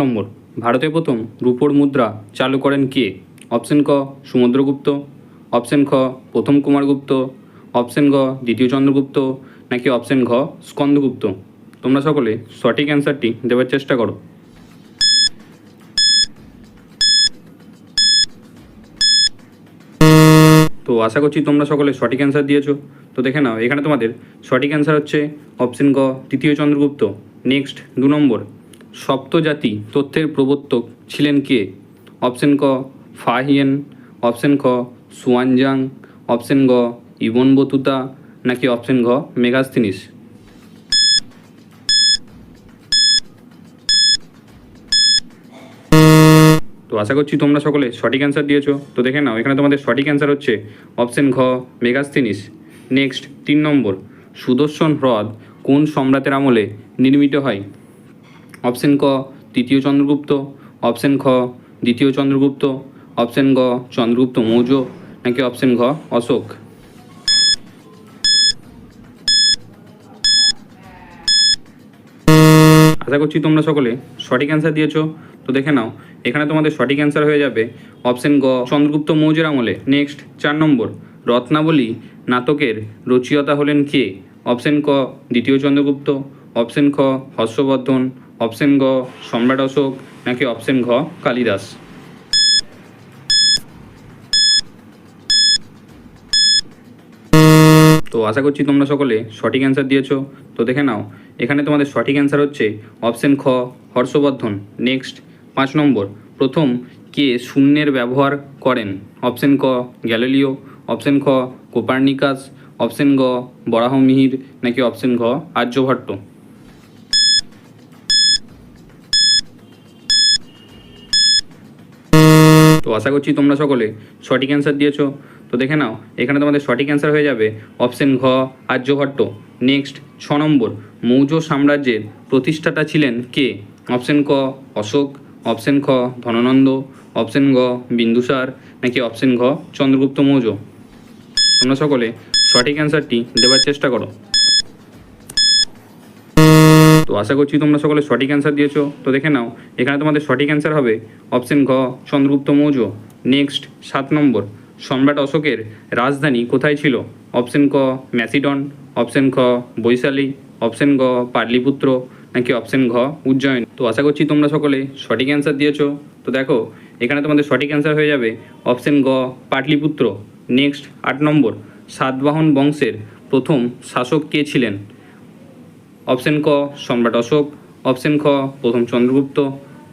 নম্বর। ভারতে প্রথম রূপোর মুদ্রা চালু করেন কে? অপশন ক সমুদ্রগুপ্ত অপশন খ, প্রথম কুমারগুপ্ত। অপশন গ, দ্বিতীয় চন্দ্রগুপ্ত। নাকি অপশন ঘ, স্কন্দগুপ্ত। তোমরা সকলে সঠিক অ্যান্সারটি দেওয়ার চেষ্টা করো। তো আশা করছি তোমরা সকলে সঠিক অ্যান্সার দিয়েছ। তো দেখে নাও, এখানে তোমাদের সঠিক অ্যান্সার হচ্ছে অপশন গ তৃতীয় চন্দ্রগুপ্ত। নেক্সট, দু নম্বর। সপ্তজাতি তথ্যের প্রবর্তক ছিলেন কে? অপশন ক, ফাহিয়েন, অপশন খ সুয়ানজাং অপশন গ, ইবন বতুতা, নাকি অপশন ঘ মেগাস্থিনিস? তো আশা করছি তোমরা সকলে সঠিক অ্যান্সার দিয়েছ। তো দেখে নাও, এখানে তোমাদের সঠিক অ্যান্সার হচ্ছে অপশন ঘ, মেগাস্থিনিস। নেক্সট তিন নম্বর, সুদর্শন হ্রদ কোন সম্রাটের আমলে নির্মিত হয়? অপশন ক, তৃতীয় চন্দ্রগুপ্ত। অপশন খ, দ্বিতীয় চন্দ্রগুপ্ত। অপশন গ, চন্দ্রগুপ্ত মৌর্য। নাকি অপশন ঘ, অশোক। আশা করছি তোমরা সকলে সঠিক অ্যান্সার দিয়েছ। তো দেখে নাও, এখানে তোমাদের সঠিক অ্যান্সার হয়ে যাবে। অপশন গ, চন্দ্রগুপ্ত মৌর্যের আমলে। নেক্সট চার নম্বর, রত্নাবলী নাটকের রচয়িতা হলেন কে? অপশন ক, দ্বিতীয় চন্দ্রগুপ্ত। অপশন খ, হর্ষবর্ধন। অপশন গ সম্রাট অশোক, নাকি অপশন ঘ, কালিদাস? তো আশা করছি তোমরা সকলে সঠিক অ্যান্সার দিয়েছ। তো দেখে নাও, এখানে তোমাদের সঠিক অ্যান্সার হচ্ছে অপশন খ হর্ষবর্ধন। নেক্সট পাঁচ নম্বর। প্রথম, কে শূন্যের ব্যবহার করেন? অপশন ক গ্যালিলিও। অপশন খ কোপার্নিকাস। অপশন গ বরাহমিহির। নাকি অপশন ঘ, আর্যভট্ট? তো আশা করছি তোমরা সকলে সঠিক অ্যান্সার দিয়েছ। তো দেখে নাও, এখানে তোমাদের সঠিক অ্যান্সার হয়ে যাবে অপশন ঘ, আর্যভট্ট। নেক্সট ছ নম্বর, মৌর্য সাম্রাজ্যের প্রতিষ্ঠাতা ছিলেন কে? অপশন ক, অশোক। অপশন খ, ধননন্দ। অপশন গ বিন্দুসার। নাকি অপশন ঘ, চন্দ্রগুপ্ত মৌর্য? তোমরা সকলে সঠিক অ্যান্সারটি দেওয়ার চেষ্টা করো। আশা করছি তোমরা সকলে সঠিক অ্যান্সার দিয়েছ। তো দেখে নাও, এখানে তোমাদের সঠিক অ্যান্সার হবে অপশন ঘ, চন্দ্রগুপ্ত মৌর্য। নেক্সট সাত নম্বর, সম্রাট অশোকের রাজধানী কোথায় ছিল? অপশন ক ম্যাসিডন অপশন খ, বৈশালী অপশন গ, পাটলিপুত্র, নাকি অপশন ঘ, উজ্জয়ন। তো আশা করছি তোমরা সকলে সঠিক অ্যান্সার দিয়েছ। তো দেখো, এখানে তোমাদের সঠিক অ্যান্সার হয়ে যাবে অপশন গ পাটলিপুত্র। নেক্সট আট নম্বর, সাতবাহন বংশের প্রথম শাসক কে ছিলেন? অপশন ক, সম্রাট অশোক। অপশন খ, প্রথম চন্দ্রগুপ্ত।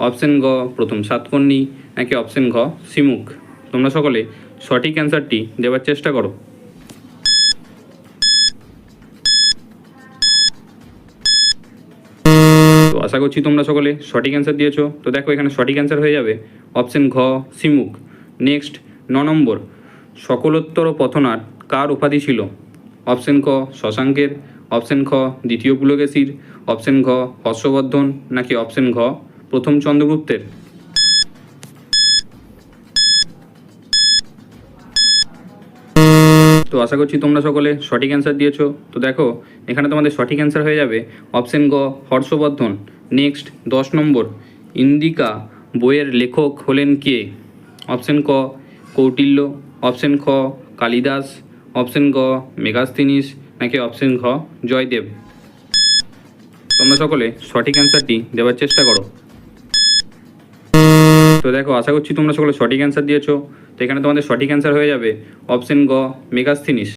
অপশন গ, প্রথম সাতকর্ণী। নাকি অপশন ঘ সিমুখ তোমরা সকলে সঠিক অ্যান্সারটি দেওয়ার চেষ্টা করো। তো আশা করছি তোমরা সকলে সঠিক অ্যান্সার দিয়েছ। তো দেখো, এখানে সঠিক অ্যান্সার হয়ে যাবে। অপশন ঘ সিমুখ নেক্সট, ন নম্বর। সকলোত্তর পথনার কার উপাধি ছিল? অপশন ক, শশাঙ্কের। অপশন খ দ্বিতীয় পুলকেশীর অপশন ঘ, হর্ষবর্ধন, নাকি অপশন ঘ, প্রথম চন্দ্রগুপ্তের? তো আশা করছি তোমরা সকলে সঠিক অ্যান্সার দিয়েছ। তো দেখো, এখানে তোমাদের সঠিক অ্যান্সার হয়ে যাবে। অপশন গ হর্ষবর্ধন। নেক্সট দশ নম্বর। ইন্দিকা বইয়ের লেখক হলেন কে? অপশন ক, কৌটিল্য। অপশন খ, কালিদাস। অপশন গ মেগাস্তিনিস নাকি অপশন ঘ, জয়দেব? তোমরা সকলে সঠিক অ্যান্সারটি দেওয়ার চেষ্টা করো। তো দেখো, আশা করছি তোমরা সকলে সঠিক অ্যান্সার দিয়েছ। তো এখানে তোমাদের সঠিক অ্যান্সার হয়ে যাবে অপশন গ মেগাস্থিনিস